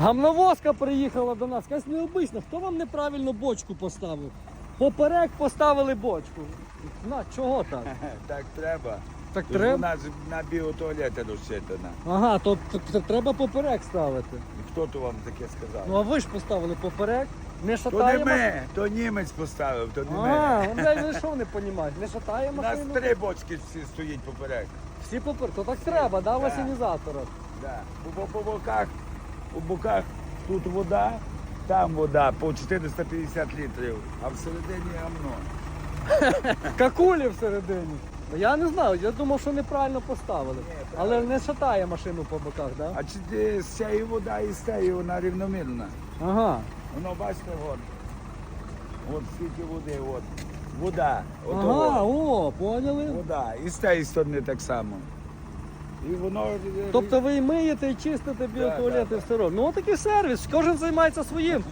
Гамновозка приїхала до нас, якась необична. Хто вам неправильно бочку поставив? Поперек поставили бочку. На, чого так? Так треба. Так Тож треба. Вона на біотуалети розчитана. Ага, то, то, то треба поперек ставити. Хто то вам таке сказав? Ну а ви ж поставили поперек, не то не ми, то німець поставив, то не А, ми. ну блядь, що не розумієте? Не шатає У нас машину? три бочки всі стоїть поперек. Всі поперек. То так треба, да, в Так. асенізаторах. Да. По, по, по боках, по боках тут вода, там вода по 450 літрів, а всередині гамно. Какулі всередині. Ну, Я не знаю, я думав, що неправильно поставили. Але не шатає машину по боках, да? А чи ти з цієї вода і з цієї вона рівномірна? Ага. Воно бачите, от. От скільки води, от. Вода. Ото Ага, от. о, поняли? Вода. І з тієї сторони так само. І воно. Тобто ви і миєте, і чистите біотуалети, все робите. Ну такий сервіс, кожен займається своїм.